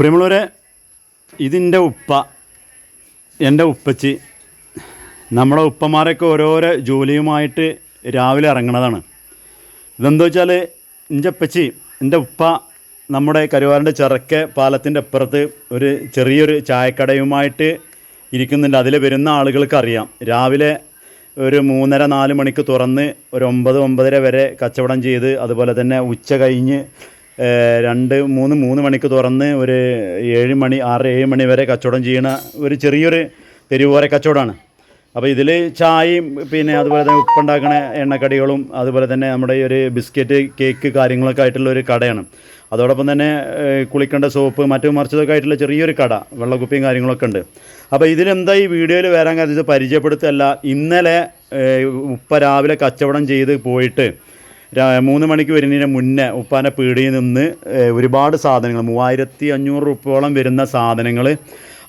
പ്രിയമുള്ളവരെ ഇതിന്റെ ഉപ്പ എന്റെ ഉപ്പച്ചി നമ്മുടെ ഉപ്പമാരൊക്കെ ഓരോരോ ജോലിയുമായിട്ട് രാവിലെ ഇറങ്ങണതാണ്. ഇതെന്താ വെച്ചാൽ എന്റെ ഉപ്പച്ചി എന്റെ ഉപ്പ നമ്മുടെ കരുവാറിന്റെ ചിറക്കെ പാലത്തിന്റെ അപ്പുറത്ത് ഒരു ചെറിയൊരു ചായക്കടയുമായിട്ട് ഇരിക്കുന്നുണ്ട്. അതിൽ വരുന്ന ആളുകൾക്ക് അറിയാം. രാവിലെ ഒരു മൂന്നര നാല് മണിക്ക് തുറന്ന് ഒരു ഒമ്പത് ഒമ്പതര വരെ കച്ചവടം ചെയ്ത് അതുപോലെ തന്നെ ഉച്ച കഴിഞ്ഞ് രണ്ട് മൂന്ന് മൂന്ന് മണിക്ക് തുറന്ന് ഒരു ഏഴ് മണി ആറ് ഏഴ് മണി വരെ കച്ചവടം ചെയ്യുന്ന ഒരു ചെറിയൊരു തെരുവോര കച്ചവടമാണ്. അപ്പോൾ ഇതിൽ ചായയും പിന്നെ അതുപോലെ തന്നെ ഉപ്പുണ്ടാക്കുന്ന എണ്ണക്കടികളും അതുപോലെ തന്നെ നമ്മുടെ ഈ ഒരു ബിസ്ക്കറ്റ് കേക്ക് കാര്യങ്ങളൊക്കെ ആയിട്ടുള്ള ഒരു കടയാണ്. അതോടൊപ്പം തന്നെ കുളിക്കേണ്ട സോപ്പ് മറ്റു മറിച്ചതൊക്കെ ആയിട്ടുള്ള ചെറിയൊരു കട വെള്ളക്കുപ്പിയും കാര്യങ്ങളൊക്കെ ഉണ്ട്. അപ്പോൾ ഇതിലെന്താ ഈ വീഡിയോയിൽ വരാൻ കാരണം പരിചയപ്പെടുത്തല്ല. ഇന്നലെ ഉപ്പ രാവിലെ കച്ചവടം ചെയ്ത് പോയിട്ട് മൂന്ന് മണിക്ക് വരുന്നതിന് മുന്നേ ഉപ്പാന്റെ പീടിയിൽ നിന്ന് ഒരുപാട് സാധനങ്ങൾ മൂവായിരത്തി അഞ്ഞൂറ് രൂപയോളം വരുന്ന സാധനങ്ങൾ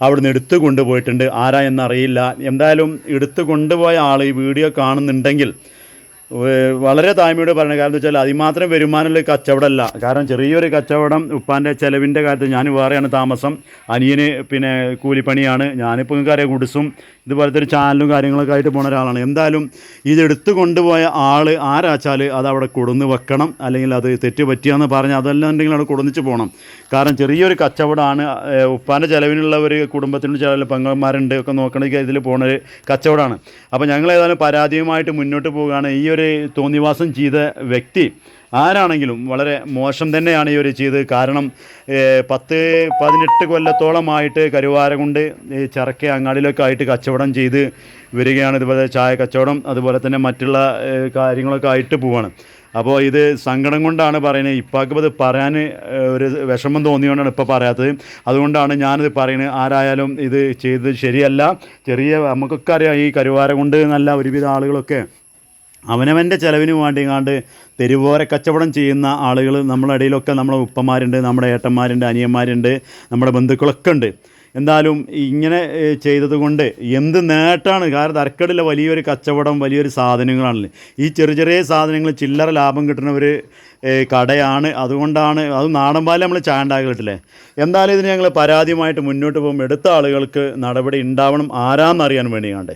അവിടുന്ന് എടുത്തു കൊണ്ടുപോയിട്ടുണ്ട്. ആരാ എന്നറിയില്ല. എന്തായാലും എടുത്തു കൊണ്ടുപോയ ആൾ ഈ വീഡിയോ കാണുന്നുണ്ടെങ്കിൽ വളരെ താഴ്മയോട് പറയുന്നത് കാരണം വെച്ചാൽ അതിമാത്രം വരുമാനമുള്ള കച്ചവടമല്ല. കാരണം ചെറിയൊരു കച്ചവടം ഉപ്പാന്റെ ചിലവിന്റെ കാര്യത്തിൽ ഞാൻ വേറെയാണ് താമസം. അനിയന് പിന്നെ കൂലിപ്പണിയാണ്. ഞാനിപ്പോൾ അറിയാം ഗുഡ്സും ഇതുപോലത്തെ ഒരു ചാനലും കാര്യങ്ങളൊക്കെ ആയിട്ട് പോണ ഒരാളാണ്. എന്തായാലും ഇതെടുത്ത് കൊണ്ടുപോയ ആൾ ആരാച്ചാൽ അത് അവിടെ കൊടുന്ന് വെക്കണം. അല്ലെങ്കിൽ അത് തെറ്റ് പറ്റിയാന്ന് പറഞ്ഞ് അതെല്ലാം ഉണ്ടെങ്കിൽ അവിടെ കൊടുന്നിച്ച് പോകണം കാരണം ചെറിയൊരു കച്ചവടമാണ്. ഉപ്പാന്റെ ചിലവിനുള്ള ഒരു കുടുംബത്തിന്റെ ചില പെങ്ങന്മാരുണ്ട് ഒക്കെ നോക്കണമെങ്കിൽ ഇതിൽ പോണ ഒരു കച്ചവടമാണ്. അപ്പോൾ ഞങ്ങൾ ഏതായാലും പരാതിയുമായിട്ട് മുന്നോട്ട് പോവുകയാണ്. ഈ ഒരു തോന്നിവാസം ചെയ്ത വ്യക്തി ആരാണെങ്കിലും വളരെ മോശം തന്നെയാണ് ഒരു ചെയ്ത്. കാരണം പത്ത് പതിനെട്ട് കൊല്ലത്തോളമായിട്ട് കരുവാരകുണ്ട് ഈ ചറക്കെ അങ്ങാടിയിലൊക്കെ ആയിട്ട് കച്ചവടം ചെയ്ത് വരികയാണ്. ഇതുപോലെ ചായ കച്ചവടം അതുപോലെ തന്നെ മറ്റുള്ള കാര്യങ്ങളൊക്കെ ആയിട്ട് പോവാണ്. അപ്പോൾ ഇത് സങ്കടം കൊണ്ടാണ് പറയുന്നത്. ഇപ്പോൾ അത് പറയാൻ ഒരു വിഷമം തോന്നിയോണ്ടാണ് ഇപ്പോൾ പറയാത്തത്. അതുകൊണ്ടാണ് ഞാനിത് പറയുന്നത്. ആരായാലും ഇത് ചെയ്തത് ശരിയല്ല. ചെറിയ നമുക്കൊക്കെ അറിയാം ഈ കരുവാര കൊണ്ട് നല്ല ഒരുവിധ ആളുകളൊക്കെ അവനവന്റെ ചിലവിന് വേണ്ടിങ്ങാണ്ട് തെരുവോര കച്ചവടം ചെയ്യുന്ന ആളുകൾ നമ്മുടെ ഇടയിലൊക്കെ നമ്മുടെ ഉപ്പമാരുണ്ട് നമ്മുടെ ഏട്ടന്മാരുണ്ട് അനിയന്മാരുണ്ട് നമ്മുടെ ബന്ധുക്കളൊക്കെ ഉണ്ട്. എന്തായാലും ഇങ്ങനെ ചെയ്തതുകൊണ്ട് എന്ത് നേട്ടമാണ് കാരണം തരക്കടില്ല വലിയൊരു കച്ചവടം വലിയൊരു സാധനങ്ങളാണല്ലോ. ഈ ചെറിയ ചെറിയ സാധനങ്ങൾ ചില്ലറ ലാഭം കിട്ടുന്ന ഒരു കടയാണ്. അതുകൊണ്ടാണ് അത് നാടൻ പാൽ നമ്മൾ ചാണ്ടാകിട്ടില്ലേ എന്തായാലും ഇതിന് ഞങ്ങൾ പരാതിയുമായിട്ട് മുന്നോട്ട് പോകുമ്പോൾ എടുത്ത ആളുകൾക്ക് നടപടി ഉണ്ടാവണം ആരാന്നറിയാൻ വേണ്ടിയാണ്ട്